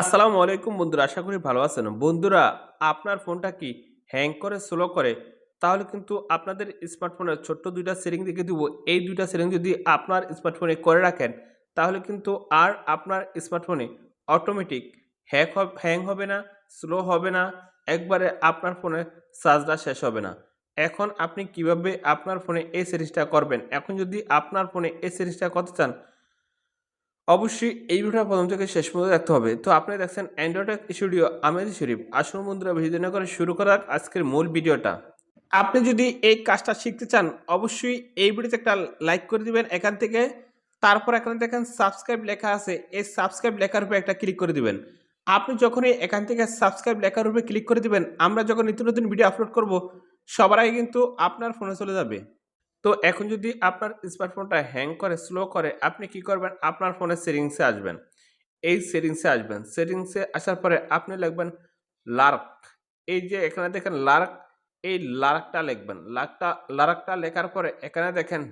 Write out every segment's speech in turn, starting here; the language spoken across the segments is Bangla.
আসসালামু আলাইকুম বন্ধুরা, আশা করি ভালো আছেন। বন্ধুরা, আপনার ফোনটা কি হ্যাং করে স্লো করে? তাহলে কিন্তু আপনাদের স্মার্টফোনের ছোট্ট দুইটা সেটিং দেখে দিব। এই দুইটা সেটিং যদি আপনার স্মার্টফোনে করে রাখেন, তাহলে কিন্তু আর আপনার স্মার্টফোনে অটোমেটিক হ্যাক হ্যাং হবে না স্লো হবে না, একবারে আপনার ফোনে চার্জটা শেষ হবে না। এখন আপনি কীভাবে আপনার ফোনে এই সিরিজটা করবেন? এখন যদি আপনার ফোনে এই সিরিজটা করতে চান অবশ্যই এই ভিডিওটা প্রথম থেকে শেষ পর্যন্ত দেখতে হবে। তো আপনি দেখছেন অ্যান্ড্রয়েড স্টুডিও আমেজ শরীফ। আসল বন্ধুরা ভিডিও না করে শুরু করার আজকের মূল ভিডিওটা। আপনি যদি এই কাজটা শিখতে চান, অবশ্যই এই ভিডিওতে একটা লাইক করে দিবেন এখান থেকে। তারপর এখানে দেখেন সাবস্ক্রাইব লেখা আছে, এই সাবস্ক্রাইব লেখার উপরে একটা ক্লিক করে দিবেন। আপনি যখনই এখান থেকে সাবস্ক্রাইব লেখার উপরে ক্লিক করে দিবেন, আমরা যখন নিত্য নতুন ভিডিও আপলোড করব, সবার আগে কিন্তু আপনার ফোনে চলে যাবে। তো এখন যদি আপনার স্মার্টফোনটা হ্যাং করে স্লো করে, আপনি কি করবেন? আপনার ফোনের সেটিংসে আসবেন। এই সেটিংসে আসবেন। সেটিংসে আসার পরে আপনি লিখবেন লার্ক। এই যে এখানে দেখেন লার্ক, এই লার্কটা লিখবেন। লার্কটা লার্কটা লেখার পরে এখানে দেখেন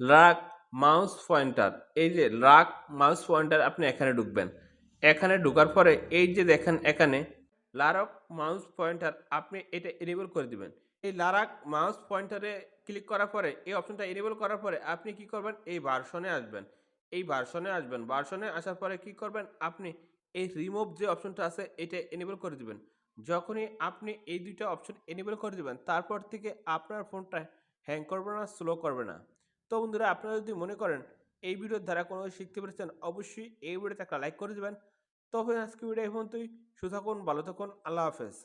লার্ক মাউস পয়েন্টার। এই যে লার্ক মাউস পয়েন্টার আপনি এখানে ঢুকবেন। এখানে ঢোকার পরে এই যে দেখেন এখানে লারক মাউস পয়েন্টার, আপনি এটা এনেবল করে দিবেন। এই লারাক মাউস পয়েন্টারে ক্লিক করার পরে, এই অপশনটা এনেবল করার পরে আপনি কি করবেন? এই ভার্সনে আসবেন। এই ভার্সনে আসবেন। ভার্সনে আসার পরে কি করবেন? আপনি এই রিমুভ যে অপশনটা আছে, এটা এনেবল করে দিবেন। যখনই আপনি এই দুইটা অপশন এনেবল করে দিবেন, তারপর থেকে আপনার ফোনটা হ্যাং করবে না স্লো করবে না। তো বন্ধুরা, আপনারা যদি মনে করেন এই ভিডিওর দ্বারা কোনো শিখতে পেরেছেন, অবশ্যই এই ভিডিওতে একটা লাইক করে দিবেন। তবে আজকে ভিডিও এই পর্যন্তই। সুথাকুন ভালো থাকুন, আল্লাহ হাফেজ।